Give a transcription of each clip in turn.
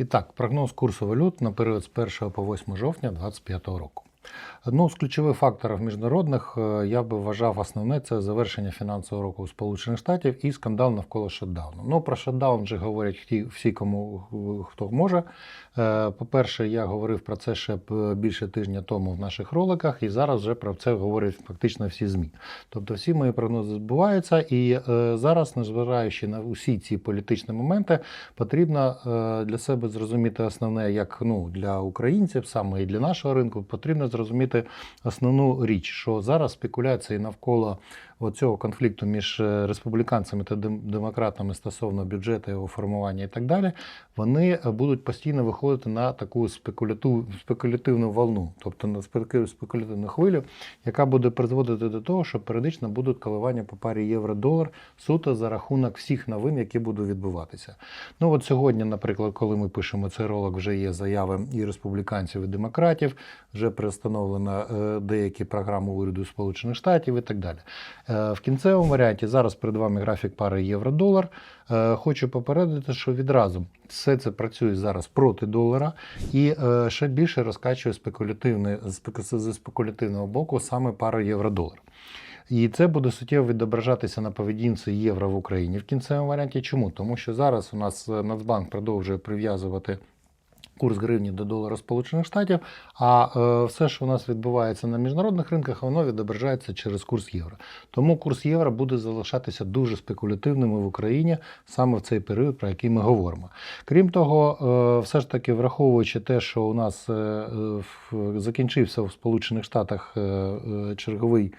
І так, прогноз курсу валют на період з 1 по 8 жовтня 2025 року. Ну, з ключових факторів міжнародних е, я би вважав основне це завершення фінансового року у Сполучених Штатів і скандал навколо шатдауну. Ну про шатдаун вже говорять всі- кому е, хто може. Е, По-перше, я говорив про це ще більше тижня тому в наших роликах, і зараз вже про це говорять фактично всі ЗМІ. Тобто всі мої прогнози збуваються, і зараз, незважаючи на усі ці політичні моменти, потрібно для себе зрозуміти основне, як ну, для українців, саме і для нашого ринку, потрібно зрозуміти основну річ, що зараз спекуляції навколо цього конфлікту між е, республіканцями та демократами стосовно бюджету, його формування і так далі, вони е, будуть постійно виходити на таку спекулятив, спекулятивну волну, тобто на спеку- спекулятивну хвилю, яка буде призводити до того, що періодично будуть коливання по парі євро-долар суто за рахунок всіх новин, які будуть відбуватися. Ну от сьогодні, наприклад, коли ми пишемо цей ролик, вже є заяви і республіканців, і демократів, вже пристановлено е, деякі програми уряду Сполучених Штатів і так далі. Е, В кінцевому варіанті зараз перед вами графік пари євро-долар. Е, Хочу попередити, що відразу все це працює зараз проти долара і е, ще більше розкачує спекулятивне спеку- зі спекулятивного боку саме пара євро-долар. І це буде суттєво відображатися на поведінці євро в Україні в кінцевому варіанті. Чому? Тому що зараз у нас Нацбанк продовжує прив'язувати курс гривні до долара Сполучених Штатів, а е, все, що у нас відбувається на міжнародних ринках, воно відображається через курс євро. Тому курс євро буде залишатися дуже спекулятивним в Україні саме в цей період, про який ми говоримо. Крім того, е, все ж таки, враховуючи те, що у нас е, закінчився в Сполучених Штатах черговий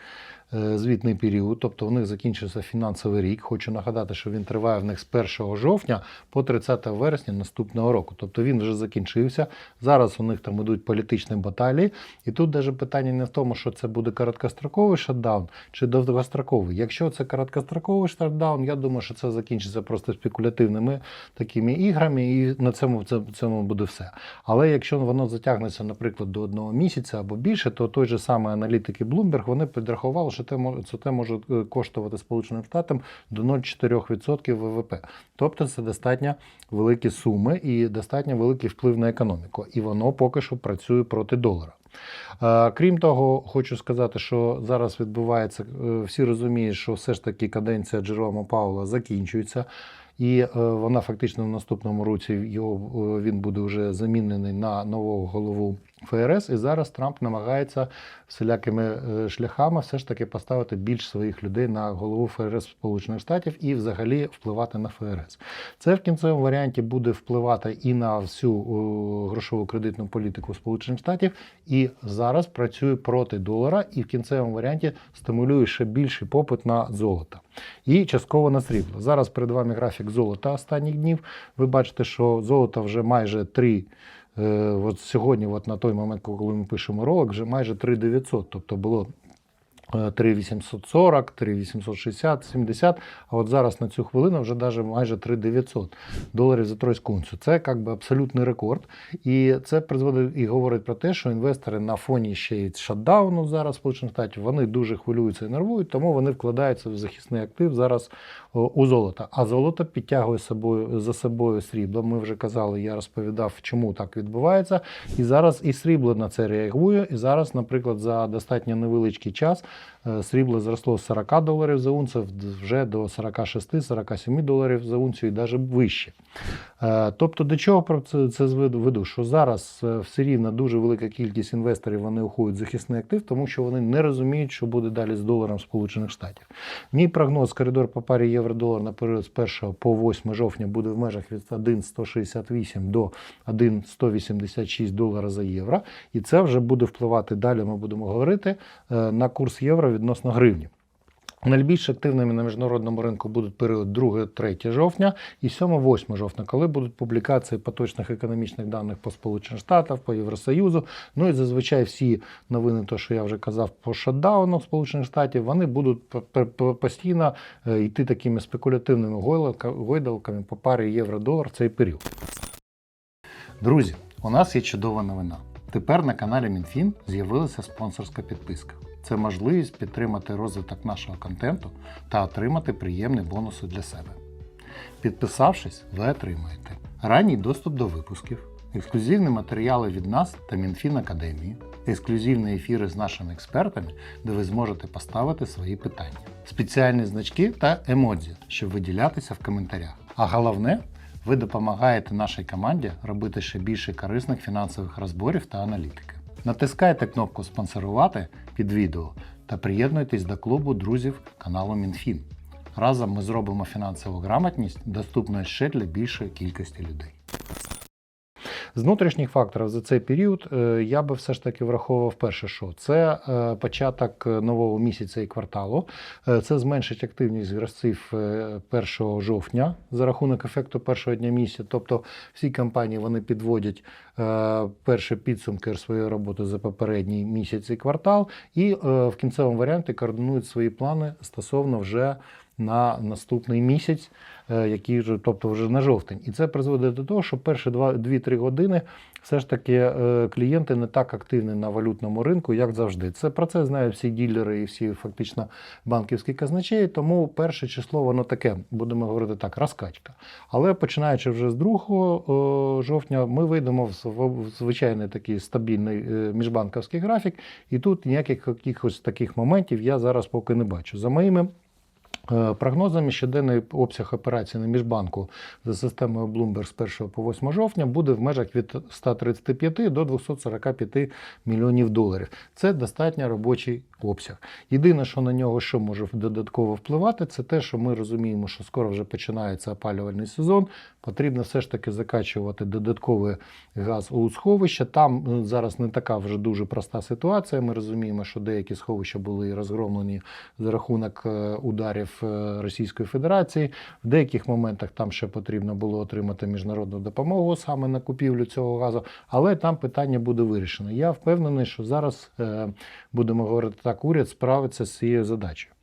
звітний період, тобто у них закінчився фінансовий рік. Хочу нагадати, що він триває в них з 1 жовтня по 30 вересня наступного року. Тобто він вже закінчився. Зараз у них там ідуть політичні баталії. І тут навіть питання не в тому, що це буде короткостроковий шатдаун чи довгостроковий. Якщо це короткостроковий шатдаун, я думаю, що це закінчиться просто спекулятивними такими іграми, і на цьому цьому буде все. Але якщо воно затягнеться, наприклад, до одного місяця або більше, то той же самий аналітики Bloomberg вони підрахували, що може, це може е, коштувати Сполученим Штатам до 0,4% ВВП. Тобто це достатньо великі суми і достатньо великий вплив на економіку. І воно поки що працює проти долара. Крім того, хочу сказати, що зараз відбувається, е, всі розуміють, що все ж таки каденція Джерома Паула закінчується. І е, вона фактично в наступному році його він буде вже замінений на нового голову ФРС. І зараз Трамп намагається всілякими е, шляхами все ж таки поставити більш своїх людей на голову ФРС Сполучених Штатів і взагалі впливати на ФРС. Це в кінцевому варіанті буде впливати і на всю грошову кредитну політику Сполучених Штатів, і зараз працює проти долара, і в кінцевому варіанті стимулює ще більший попит на золото. І частково на срібло. Зараз перед вами графік золота останніх днів. Ви бачите, що золото вже майже 3 Е, от сьогодні, от на той момент, коли ми пишемо ролик, вже майже 3900. Тобто було е, 3840, 3860, 70, а от зараз на цю хвилину вже даже майже 3900 доларів за тройську унцію. Це як би абсолютний рекорд. І це призводить і говорить про те, що інвестори на фоні ще й шатдауну зараз Сполучених Штатів, вони дуже хвилюються і нервують, тому вони вкладаються в захисний актив зараз у золото. А золото підтягує собою за собою срібло. Ми вже казали, я розповідав, чому так відбувається. І зараз і срібло на це реагує. І зараз, наприклад, за достатньо невеличкий час е, срібло зросло з 40 доларів за унцію вже до 46-47 доларів за унцію і навіть вище. Е, Тобто, до чого про це, це веду? Що зараз е, все рівно дуже велика кількість інвесторів вони уходять в захисний актив, тому що вони не розуміють, що буде далі з доларом Сполучених Штатів. Мій прогноз коридор по парі євро-долар на період з 1 по 8 жовтня буде в межах від 1,168 до 1,186 долара за євро. І це вже буде впливати далі. Ми будемо говорити е, на курс євро відносно гривні. Найбільш активними на міжнародному ринку будуть період 2-3 жовтня і 7-8 жовтня, коли будуть публікації поточних економічних даних по Сполучених Штатах, по Євросоюзу. Ну і зазвичай всі новини, то що я вже казав, по шатдауну Сполучених Штатів, вони будуть постійно е, йти такими спекулятивними гойдалками по парі євро-долар в цей період. Друзі, у нас є чудова новина. Тепер на каналі МінФін з'явилася спонсорська підписка. Це можливість підтримати розвиток нашого контенту та отримати приємні бонуси для себе. Підписавшись, ви отримаєте ранній доступ до випусків, ексклюзивні матеріали від нас та Мінфін Академії, ексклюзивні ефіри з нашими експертами, де ви зможете поставити свої питання, спеціальні значки та емодзі, щоб виділятися в коментарях. А головне, ви допомагаєте нашій команді робити ще більше корисних фінансових розборів та аналітики. Натискайте кнопку Спонсорувати під відео та приєднуйтесь до клубу друзів каналу Мінфін. Разом ми зробимо фінансову грамотність доступною ще для більшої кількості людей. З внутрішніх факторів за цей період е, я би все ж таки враховував перше, що це е, початок нового місяця і кварталу. Е, Це зменшить активність гравців е, 1 жовтня за рахунок ефекту першого дня місяця. Тобто всі компанії вони підводять е, перші підсумки своєї роботи за попередній місяць і квартал, і е, в кінцевому варіанті координують свої плани стосовно вже на наступний місяць, е, який тобто вже на жовтень. І це призводить до того, що перші 2-3 години все ж таки е, клієнти не так активні на валютному ринку, як завжди. Це про це знають всі ділери і всі фактично банківські казначеї. Тому перше число воно таке, будемо говорити так, розкачка. Але починаючи вже з 2 е, жовтня, ми вийдемо в звичайний такий стабільний міжбанківський графік, і тут ніяких якихось таких моментів я зараз поки не бачу. За моїми Прогнозами щоденний обсяг операцій на міжбанку за системою Bloomberg з 1 по 8 жовтня буде в межах від 135 до 245 мільйонів доларів. Це достатньо робочий обсяг. Єдине, що на нього що може додатково впливати, це те, що ми розуміємо, що скоро вже починається опалювальний сезон. Потрібно все ж таки закачувати додатковий газ у сховища. Там е, зараз не така вже дуже проста ситуація. Ми розуміємо, що деякі сховища були розгромлені за рахунок е, ударів е, Російської Федерації. В деяких моментах там ще потрібно було отримати міжнародну допомогу саме на купівлю цього газу, але там питання буде вирішено. Я впевнений, що зараз е, будемо говорити так, уряд справиться з цією задачею.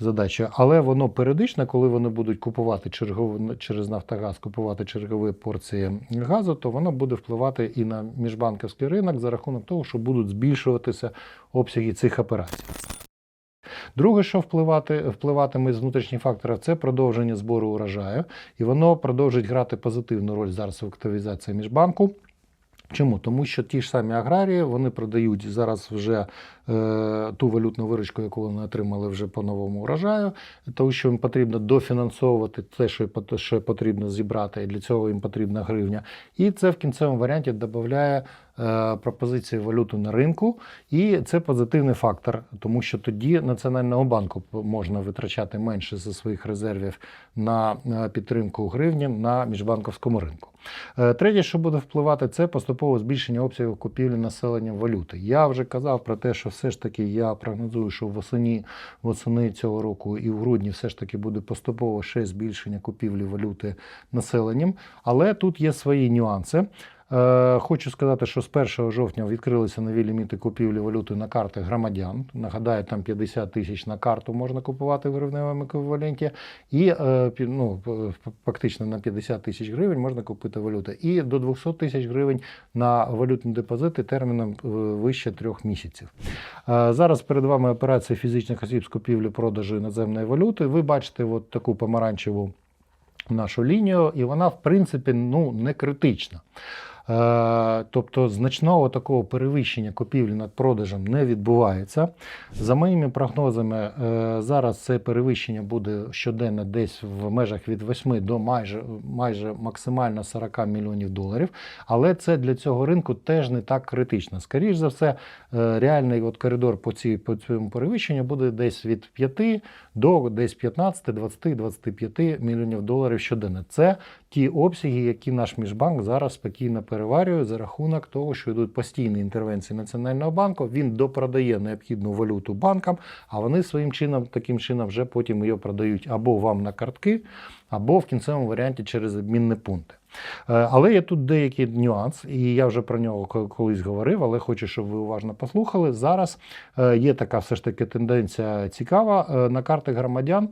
Задача, але воно періодично, коли вони будуть купувати чергову через Нафтогаз, купувати чергові порції газу, то воно буде впливати і на міжбанківський ринок за рахунок того, що будуть збільшуватися обсяги цих операцій. Друге, що впливати, впливатиме з внутрішніх факторів, це продовження збору урожаю, і воно продовжить грати позитивну роль зараз в активізації міжбанку. Чому? Тому що ті ж самі аграрії вони продають зараз вже ту валютну виручку, яку вони отримали вже по новому урожаю, тому що їм потрібно дофінансовувати те, що потрібно зібрати, і для цього їм потрібна гривня. І це в кінцевому варіанті додає е, пропозиції валюти на ринку, і це позитивний фактор, тому що тоді Національного банку можна витрачати менше зі своїх резервів на е, підтримку гривні на міжбанковському ринку. Е, Третє, що буде впливати, це поступове збільшення обсягів купівлі населенням валюти. Я вже казав про те, що все ж таки я прогнозую, що восени, восени цього року і в грудні все ж таки буде поступово ще збільшення купівлі валюти населенням. Але тут є свої нюанси. Е, Хочу сказати, що з 1 жовтня відкрилися нові ліміти купівлі валюти на карти громадян. Нагадаю, там 50 тисяч на карту можна купувати в гривневому еквіваленті, і е, ну, фактично на 50 тисяч гривень можна купити валюту. І до 200 тисяч гривень на валютні депозити терміном е, вище трьох місяців. Зараз перед вами операція фізичних осіб з купівлі продажу іноземної валюти. Ви бачите от таку помаранчеву нашу лінію, і вона, в принципі, ну, не критична. Е, Тобто значного такого перевищення купівлі над продажем не відбувається. За моїми прогнозами, е, зараз це перевищення буде щоденно десь в межах від 8 до майже, майже максимально 40 мільйонів доларів. Але це для цього ринку теж не так критично. Скоріше за все, е, реальний от коридор по, цій, по цьому перевищенню буде десь від 5 до десь 15, 20, 25 мільйонів доларів щоденно. Це ті обсяги, які наш міжбанк зараз спокійно переварює за рахунок того, що йдуть постійні інтервенції Національного банку. Він допродає необхідну валюту банкам, а вони своїм чином, таким чином, вже потім її продають або вам на картки, або в кінцевому варіанті через обмінні пункти. Е, Але є тут деякий нюанс, і я вже про нього колись говорив, але хочу, щоб ви уважно послухали. Зараз е, є така все ж таки тенденція цікава е, на карти громадян.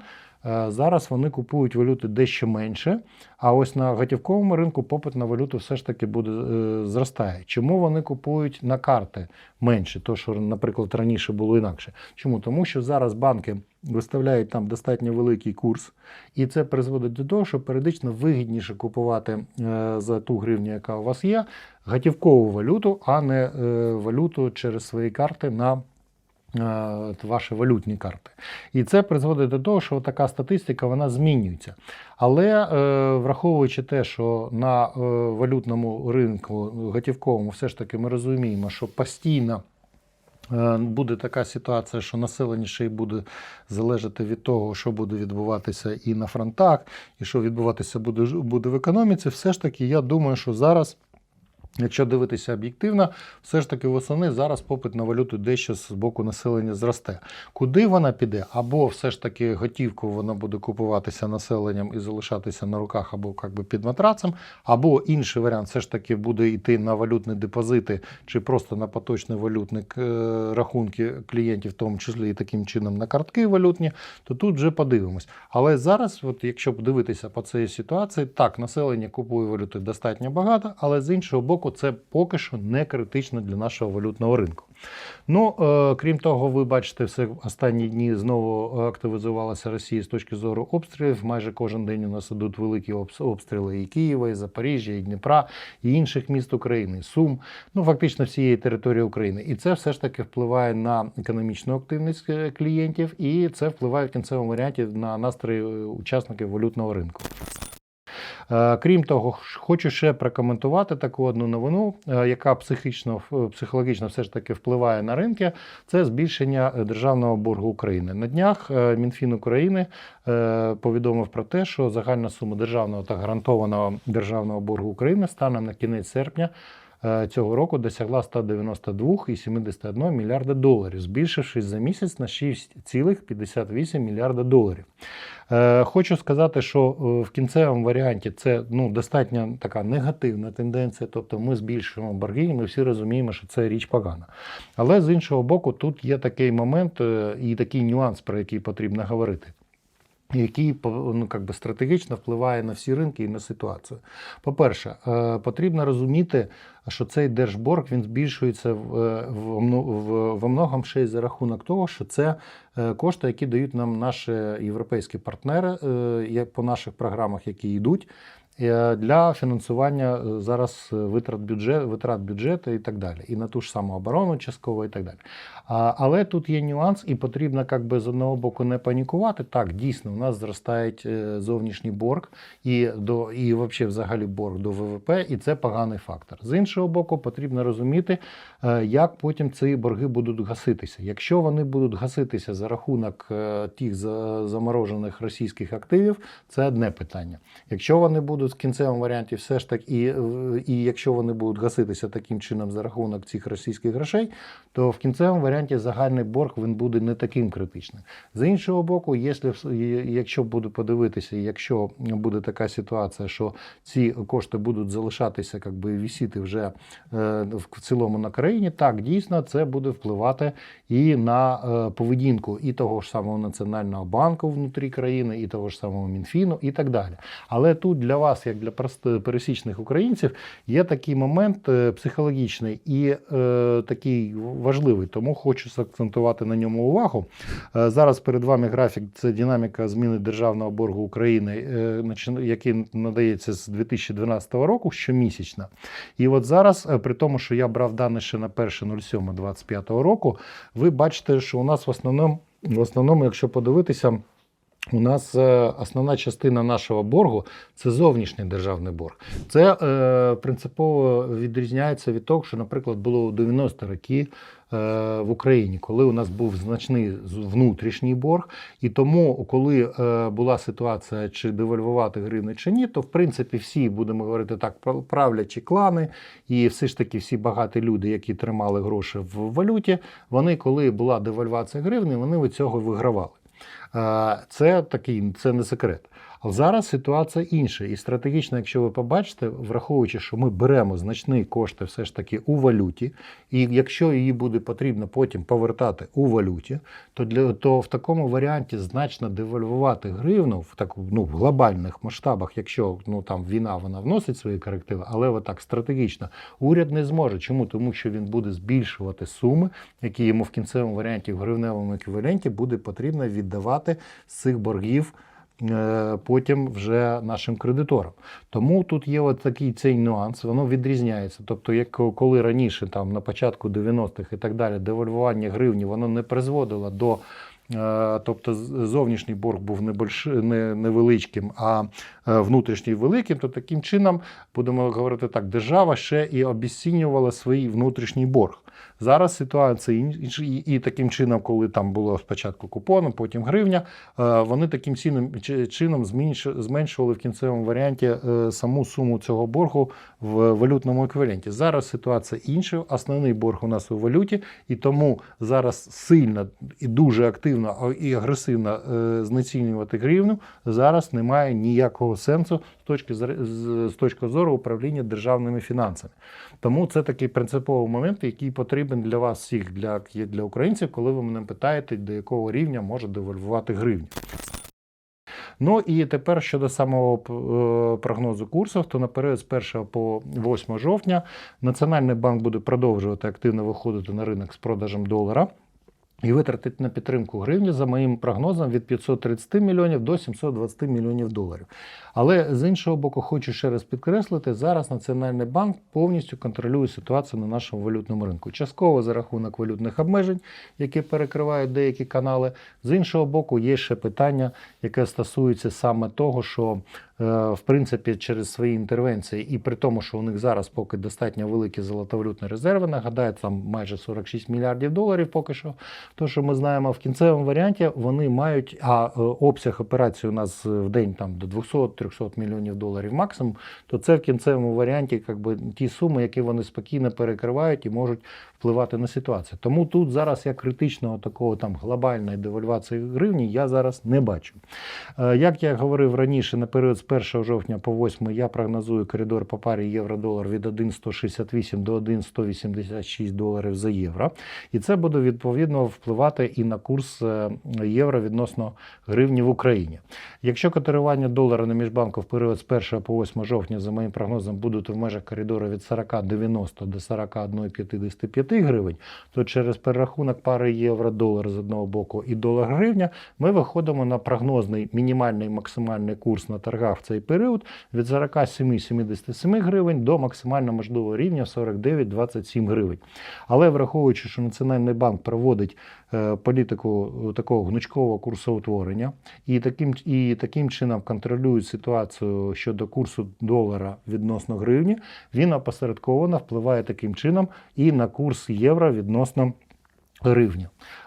Зараз вони купують валюти дещо менше, а ось на готівковому ринку попит на валюту все ж таки буде е, зростає. Чому вони купують на карти менше? То, що, наприклад, раніше було інакше. Чому? Тому що зараз банки виставляють там достатньо великий курс, і це призводить до того, що періодично вигідніше купувати е, за ту гривню, яка у вас є, готівкову валюту, а не е, валюту через свої карти на е, ваші валютні карти. І це призводить до того, що така статистика вона змінюється. Але е, враховуючи те, що на е, валютному ринку готівковому все ж таки ми розуміємо, що постійно. Е, Буде така ситуація, що населення ще й буде залежати від того, що буде відбуватися і на фронтах, і що відбуватися буде, буде в економіці. Все ж таки, я думаю, що зараз, якщо дивитися об'єктивно, все ж таки восени зараз попит на валюту дещо з боку населення зросте. Куди вона піде? Або все ж таки готівку вона буде купуватися населенням і залишатися на руках, або як би під матрацем, або інший варіант все ж таки буде йти на валютні депозити чи просто на поточні валютні е, рахунки клієнтів, в тому числі і таким чином на картки валютні, то тут вже подивимось. Але зараз, от якщо дивитися по цій ситуації, так, населення купує валюти достатньо багато, але з іншого боку, це поки що не критично для нашого валютного ринку. Ну, е, крім того, ви бачите, все останні дні знову активізувалася Росія з точки зору обстрілів. Майже кожен день у нас ідуть великі обстріли і Києва, і Запоріжжя, і Дніпра, і інших міст України, Сум, ну фактично всієї території України. І це все ж таки впливає на економічну активність е, клієнтів, і це впливає в кінцевому варіанті на настрої е, учасників валютного ринку. Е, Крім того, хочу ще прокоментувати таку одну новину, е, яка психічно, психологічно все ж таки впливає на ринки. Це збільшення е, державного боргу України. На днях Мінфін України повідомив про те, що загальна сума державного та гарантованого державного боргу України станом на кінець серпня. Е, Цього року досягла 192,71 мільярда доларів, збільшившись за місяць на 6,58 мільярда доларів. Е, Хочу сказати, що е, в кінцевому варіанті це ну, достатньо така негативна тенденція, тобто ми збільшуємо борги, і ми всі розуміємо, що це річ погана. Але з іншого боку, тут є такий момент і такий нюанс, про який потрібно говорити. Який ну, как би, стратегічно впливає на всі ринки і на ситуацію. По-перше, е, потрібно розуміти, що цей держборг він збільшується в, е, в, во многом ще й за рахунок того, що це е, кошти, які дають нам наші європейські партнери по наших програмах, які йдуть. Е, Для фінансування е, зараз е, витрат бюджет, витрат бюджету і так далі, і на ту ж саму оборону частково і так далі. Але тут є нюанс, і потрібно як би, з одного боку не панікувати. Так, дійсно, у нас зростає зовнішній борг і до і взагалі взагалі борг до ВВП, і це поганий фактор. З іншого боку, потрібно розуміти, як потім ці борги будуть гаситися. Якщо вони будуть гаситися за рахунок тих за- заморожених російських активів, це одне питання. Якщо вони будуть в кінцевому варіанті, все ж таки, і, і якщо вони будуть гаситися таким чином за рахунок цих російських грошей, то в кінцевому варіанті загальний борг він буде не таким критичним. З іншого боку, якщо, якщо буду подивитися, якщо буде така ситуація, що ці кошти будуть залишатися, як би вісіти вже е, в в цілому на країні, так дійсно це буде впливати і на е, поведінку і того ж самого Національного банку внутрі країни, і того ж самого Мінфіну, і так далі. Але тут для вас, як для пересічних українців, є такий момент е, психологічний і е, такий важливий, тому хочу акцентувати на ньому увагу. Е, Зараз перед вами графік це динаміка зміни державного боргу України, е, який надається з 2012 року щомісячно. І от зараз, е, при тому, що я брав дані ще на 1.07.25 року, ви бачите, що у нас в основному, в основному, якщо подивитися, у нас е, основна частина нашого боргу це зовнішній державний борг. Це е, принципово відрізняється від того, що, наприклад, було у 90 роки е, в Україні, коли у нас був значний внутрішній борг, і тому, коли е, була ситуація, чи девальвувати гривни чи ні, то в принципі всі будемо говорити так, прав- правлячі клани, і все ж таки всі багаті люди, які тримали гроші в валюті, вони, коли була девальвація гривни, вони від цього вигравали. Це такий, це не секрет. Зараз ситуація інша. І стратегічно, якщо ви побачите, враховуючи, що ми беремо значні кошти все ж таки у валюті, і якщо її буде потрібно потім повертати у валюті, то для то в такому варіанті значно девальвувати гривну в так ну в глобальних масштабах, якщо ну там війна вона вносить свої корективи, але отак стратегічно уряд не зможе. Чому? Тому що він буде збільшувати суми, які йому в кінцевому варіанті в гривневому еквіваленті буде потрібно віддавати з цих боргів. Е, Потім вже нашим кредиторам. Тому тут є от такий цей нюанс, воно відрізняється. Тобто, як коли раніше, там на початку 90-х і так далі, девальвування гривні воно не призводило до. е, Тобто зовнішній борг був невеличким, а е, внутрішній великим, то таким чином, будемо говорити так, держава ще і обіцінювала свій внутрішній борг. Зараз ситуація інша, і, таким чином, коли там було спочатку купоном, потім гривня, е, вони таким чином, чином зменш- зменшували в кінцевому варіанті е, саму суму цього боргу в валютному еквіваленті. Зараз ситуація інша. Основний борг у нас у валюті, і тому зараз сильно і дуже активно і агресивно е, знецінювати гривню зараз немає ніякого сенсу з точки, з точки зору управління державними фінансами. Тому це такий принциповий момент, який потрібен для вас всіх, для, для українців, коли ви мене питаєте, до якого рівня може девальвувати гривня. Ну і тепер щодо самого е, прогнозу курсів, то на період з 1 по 8 жовтня Національний банк буде продовжувати активно виходити на ринок з продажем долара. І витратить на підтримку гривні, за моїм прогнозом, від 530 мільйонів до 720 мільйонів доларів. Але з іншого боку, хочу ще раз підкреслити, зараз Національний банк повністю контролює ситуацію на нашому валютному ринку. Частково за рахунок валютних обмежень, які перекривають деякі канали. З іншого боку, є ще питання, яке стосується саме того, що в принципі через свої інтервенції, і при тому, що у них зараз поки достатньо великі золотовалютні резерви, нагадаю, там майже 46 мільярдів доларів поки що. То, що ми знаємо, в кінцевому варіанті вони мають, а е, обсяг операцій у нас в день там до 200-300 мільйонів доларів максимум, то це в кінцевому варіанті якби, ті суми, які вони спокійно перекривають і можуть впливати на ситуацію. Тому тут зараз я критичного такого там глобальної девальвації гривні я зараз не бачу. Е, Як я говорив раніше, на період з 1 жовтня по 8 я прогнозую коридор по парі євро-долар від 1,168 до 1,186 доларів за євро. І це буде відповідно впливати і на курс е, євро відносно гривні в Україні. Якщо котирування долара на міжбанку в період з 1 по 8 жовтня, за моїм прогнозом, будуть в межах коридору від 40,90 до 41,55 гривень, то через перерахунок пари євро-долар з одного боку і долар-гривня ми виходимо на прогнозний мінімальний максимальний курс на торгах в цей період від 47,77 гривень до максимально можливого рівня 49,27 гривень. Але враховуючи, що Національний банк проводить е, політику е, такого гнучкового курсоутворення і таким, і таким чином контролює ситуацію щодо курсу долара відносно гривні, він опосередковано впливає таким чином і на курс євро відносно гривні.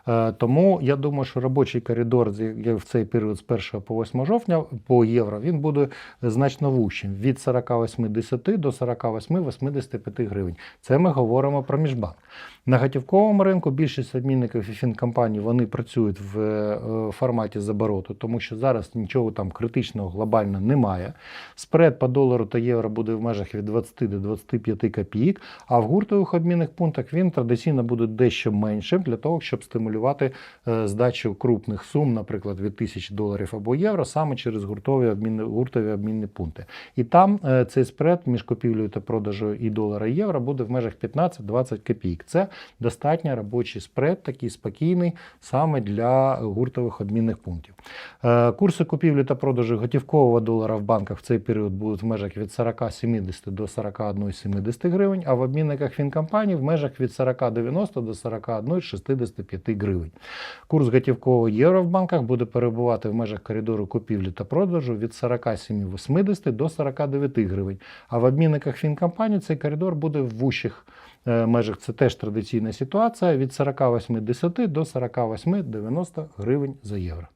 Е, Тому я думаю, що робочий коридор в цей період з 1 по 8 жовтня по євро він буде значно вущим від 48,10 до 48,85 гривень. Це ми говоримо про міжбанк. На готівковому ринку більшість адмінників і фінкомпаній вони працюють в е, форматі забороту, тому що зараз нічого там критичного глобально немає. Спред по долару та євро буде в межах від 20 до 25 копійок, а в гуртових обмінних пунктах він традиційно буде дещо меншим для того, щоб стимулювати е, здачу крупних сум, наприклад, від 1000 доларів або євро, саме через гуртові обмінні, гуртові обмінні пункти. І там е, цей спред між купівлею та продажем і долара і євро буде в межах 15-20 копійок. Це достатньо робочий спред, такий спокійний саме для гуртових обмінних пунктів. Е, Курси купівлі та продажу готівкового долара в банках в цей період будуть в межах від 40,70 до 41,70 гривень, а в обмінниках фінкомпаній в межах від 40,90 до 41,65 гривень. Курс готівкового євро в банках буде перебувати в межах коридору купівлі та продажу від 47,80 до 49 гривень, а в обмінниках фінкомпаній цей коридор буде в вущих е, межах. Це теж традиційна ситуація від 48,10 до 48,90 гривень за євро.